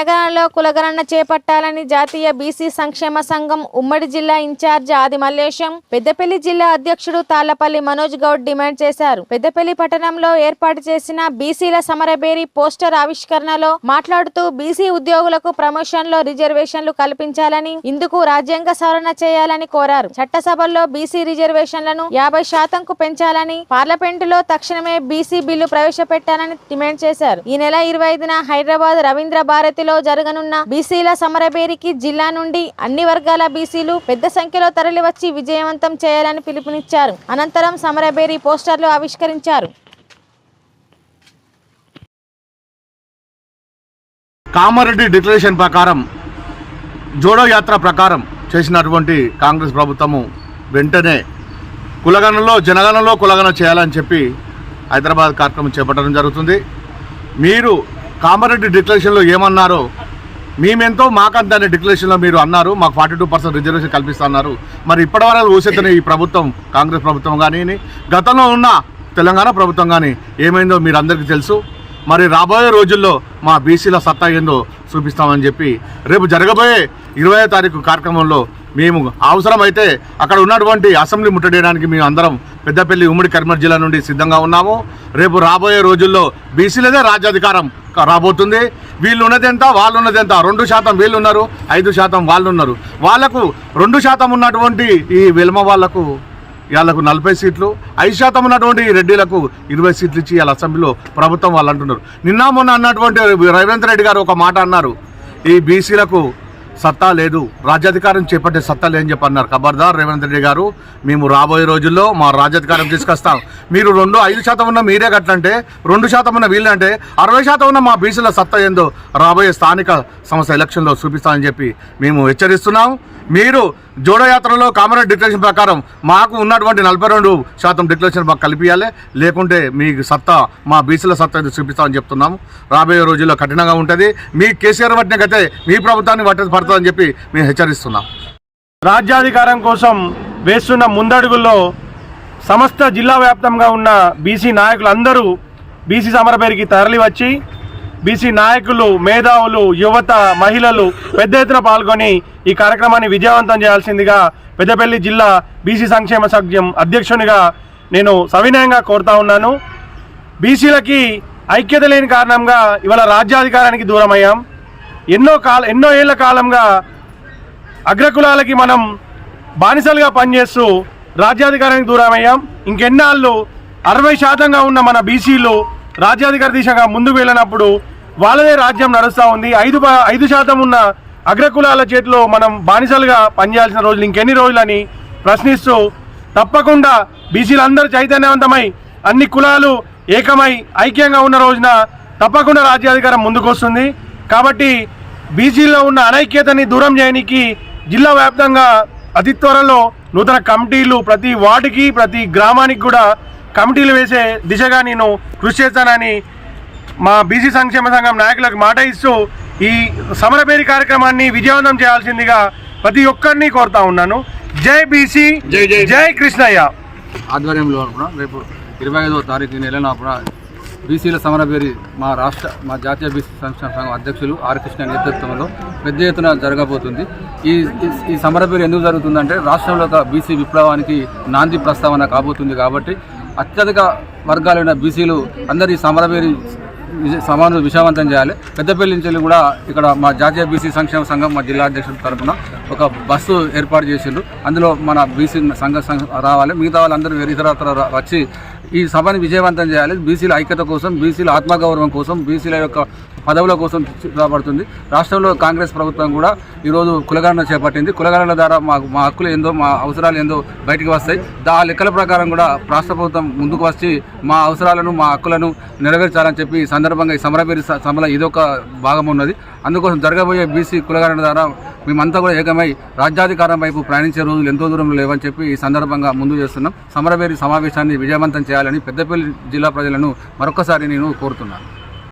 నగరంలో కులగణన చేపట్టాలని జాతీయ బీసీ సంక్షేమ సంఘం ఉమ్మడి జిల్లా ఇన్ఛార్జ్ ఆది మల్లేశం పెద్దపల్లి జిల్లా అధ్యక్షుడు తాళ్ళపల్లి మనోజ్ గౌడ్ డిమాండ్ చేశారు. పెద్దపల్లి పట్టణంలో ఏర్పాటు చేసిన బీసీల సమరబేరి పోస్టర్ ఆవిష్కరణలో మాట్లాడుతూ బీసీ ఉద్యోగులకు ప్రమోషన్లో రిజర్వేషన్లు కల్పించాలని ఇందుకు రాజ్యాంగ సవరణ చేయాలని కోరారు. చట్టసభల్లో బీసీ రిజర్వేషన్లను యాభై శాతంకు పెంచాలని పార్లమెంటులో తక్షణమే బీసీ బిల్లు ప్రవేశపెట్టాలని డిమాండ్ చేశారు. ఈ నెల ఇరవై ఐదున హైదరాబాద్ రవీంద్ర భారతిలో జరగనున్న బీసీల సమరబేరికి జిల్లా నుండి అన్ని వర్గాల బీసీలు పెద్ద సంఖ్యలో తరలివచ్చి విజయవంతం చేయాలని పిలుపునిచ్చారు. అనంతరం సమరబేరి పోస్టర్లు ఆవిష్కరించారు. కామారెడ్డి డిక్లరేషన్ ప్రకారం జోడో యాత్ర ప్రకారం చేసినటువంటి కాంగ్రెస్ ప్రభుత్వము వెంటనే కులగణలో జనగణలో కులగణ చేయాలని చెప్పి హైదరాబాద్ కార్యక్రమం చేపట్టడం జరుగుతుంది. మీరు కామారెడ్డి డిక్లరేషన్లో ఏమన్నారో? మేమెంతో మాకంత అనే డిక్లరేషన్లో మీరు అన్నారు. మాకు ఫార్టీ టూ పర్సెంట్ రిజర్వేషన్ కల్పిస్తున్నారు. మరి ఇప్పటివరకు ఊసెత్తనే ఈ ప్రభుత్వం కాంగ్రెస్ ప్రభుత్వం కానీ గతంలో ఉన్న తెలంగాణ ప్రభుత్వం కానీ ఏమైందో మీరు అందరికీ తెలుసు. మరి రాబోయే రోజుల్లో మా బీసీల సత్తా ఏందో చూపిస్తామని చెప్పి రేపు జరగబోయే ఇరవై తారీఖు కార్యక్రమంలో మేము అవసరమైతే అక్కడ ఉన్నటువంటి అసెంబ్లీ ముట్టడేయడానికి మేము అందరం పెద్దపల్లి ఉమ్మడి కరీంనగర్ జిల్లా నుండి సిద్ధంగా ఉన్నాము. రేపు రాబోయే రోజుల్లో బీసీలదే రాజ్యాధికారం. రాబోతుంది. వీళ్ళు ఉన్నది ఎంత వాళ్ళు ఉన్నది ఎంత రెండు శాతం వీళ్ళు ఉన్నారు ఐదు శాతం వాళ్ళు ఉన్నారు వాళ్ళకు రెండు శాతం ఉన్నటువంటి ఈ విల్మ వాళ్ళకు వాళ్ళకు నలభై సీట్లు ఐదు శాతం ఉన్నటువంటి రెడ్డిలకు ఇరవై సీట్లు ఇచ్చి వాళ్ళ అసెంబ్లీలో ప్రభుత్వం వాళ్ళు అంటున్నారు నిన్న మొన్న అన్నటువంటి రేవంత్ రెడ్డి గారు ఒక మాట అన్నారు. ఈ బీసీలకు సత్తా లేదు. రాజ్యాధికారం చేపట్టే సత్తా లేదని చెప్పి అన్నారు ఖబర్దార్ రేవంత్ రెడ్డి గారు. మేము రాబోయే రోజుల్లో మా రాజ్యాధికారం తీసుకొస్తాం. మీరు రెండు ఐదు శాతం ఉన్న మీరే గట్లంటే రెండు శాతం ఉన్న వీళ్ళంటే అరవై శాతం ఉన్న మా బీసీల సత్తా ఏందో రాబోయే స్థానిక సంస్థ ఎలక్షన్లో చూపిస్తామని చెప్పి మేము హెచ్చరిస్తున్నాం. మీరు జోడో యాత్రలో కామరెడ్డి డిక్లరేషన్ ప్రకారం మాకు ఉన్నటువంటి నలభై రెండు శాతం డిక్లరేషన్ మాకు కలిపియాలి. లేకుంటే మీ సత్తా మా బీసీల సత్తా చూపిస్తామని చెప్తున్నాము. రాబోయే రోజుల్లో కఠినంగా ఉంటుంది. మీ కేసీఆర్ పట్టినకైతే మీ ప్రభుత్వాన్ని పట్ట పడుతుందని చెప్పి మేము హెచ్చరిస్తున్నాం. రాజ్యాధికారం కోసం వేస్తున్న ముందడుగుల్లో సమస్త జిల్లా వ్యాప్తంగా ఉన్న బీసీ నాయకులందరూ బీసీ సమరపేరికి తరలివచ్చి బీసీ నాయకులు మేధావులు యువత మహిళలు పెద్ద ఎత్తున పాల్గొని ఈ కార్యక్రమాన్ని విజయవంతం చేయాల్సిందిగా పెద్దపల్లి జిల్లా బీసీ సంక్షేమ సంఘం అధ్యక్షునిగా నేను సవినయంగా కోరుతా ఉన్నాను. బీసీలకి ఐక్యత లేని కారణంగా ఇవాళ రాజ్యాధికారానికి దూరమయ్యాం. ఎన్నో కాల ఎన్నో ఏళ్ళ కాలంగా అగ్రకులాలకి మనం బానిసలుగా పనిచేస్తూ రాజ్యాధికారానికి దూరమయ్యాం. ఇంకెన్నాళ్ళు అరవై శాతంగా ఉన్న మన బీసీలు రాజ్యాధికార దిశగా ముందుకు వెళ్ళినప్పుడు వాళ్ళదే రాజ్యం నడుస్తూ ఉంది. ఐదు ఐదు శాతం ఉన్న అగ్రకులాల చేతిలో మనం బానిసలుగా పనిచేయాల్సిన రోజులు ఇంకెన్ని రోజులని ప్రశ్నిస్తూ తప్పకుండా బీసీలందరూ చైతన్యవంతమై అన్ని కులాలు ఏకమై ఐక్యంగా ఉన్న రోజున తప్పకుండా రాజ్యాధికారం ముందుకు వస్తుంది కాబట్టి బీసీలో ఉన్న అనైక్యతని దూరం చేయడానికి జిల్లా వ్యాప్తంగా అతి త్వరలో నూతన కమిటీలు ప్రతి వార్డుకి ప్రతి గ్రామానికి కూడా కమిటీలు వేసే దిశగా నేను కృషి చేస్తానని మా బీసీ సంక్షేమ సంఘం నాయకులకు మాట ఇస్తూ ఈ సమరపేరి కార్యక్రమాన్ని విజయవంతం చేయాల్సిందిగా ప్రతి ఒక్కరిని కోరుతా ఉన్నాను. జై బీసీ జై జై. జై కృష్ణయ్య. ఆధ్వర్యంలో రేపు ఇరవై ఐదో తారీఖు నెల కూడా బీసీల సమరబేరి మా రాష్ట్ర మా జాతీయ బీసీ సంక్షేమ సంఘం అధ్యక్షులు ఆర్ కృష్ణ నేతృత్వంలో పెద్ద ఎత్తున జరగబోతుంది. ఈ ఈ- సమరబేరి ఎందుకు జరుగుతుందంటే రాష్ట్రంలో ఒక బీసీ విప్లవానికి నాంది ప్రస్తావన కాబోతుంది కాబట్టి అత్యధిక వర్గాలైన బీసీలు అందరి సమరవేరి సమాను విషయవంతం చేయాలి. పెద్దపల్లి నుంచి వెళ్ళి కూడా ఇక్కడ మా జాతీయ బీసీ సంక్షేమ సంఘం మా జిల్లా అధ్యక్షుల తరఫున ఒక బస్సు ఏర్పాటు చేసిండ్రు. అందులో మన బీసీ సంఘ రావాలి. మిగతా వాళ్ళందరూ వేరే ఇతరత్ర వచ్చి ఈ సభని విజయవంతం చేయాలి. బీసీల ఐక్యత కోసం బీసీల ఆత్మగౌరవం కోసం బీసీల యొక్క పదవుల కోసం రాబడుతుంది రాష్ట్రంలో కాంగ్రెస్ ప్రభుత్వం కూడా ఈరోజు కులగణన చేపట్టింది. కులగణన ద్వారా మాకు మా హక్కులు ఏందో మా అవసరాలు ఏందో బయటికి వస్తాయి. దా లెక్కల ప్రకారం కూడా రాష్ట్ర ప్రభుత్వం ముందుకు వచ్చి మా అవసరాలను మా హక్కులను నెరవేర్చాలని చెప్పి ఈ సందర్భంగా ఈ సమరబేరి స- సభలో ఇదొక భాగం ఉన్నది. అందుకోసం జరగబోయే బీసీ కులగణన ద్వారా మేమంతా కూడా ఏకమై రాజ్యాధికారం వైపు ప్రయాణించే రోజులు ఎంతో దూరం లేవని చెప్పి ఈ సందర్భంగా ముందు చేస్తున్నాం. సమరవేరి సమావేశాన్ని విజయవంతం చేయాలని పెద్దపల్లి జిల్లా ప్రజలను మరొకసారి నేను కోరుతున్నాను.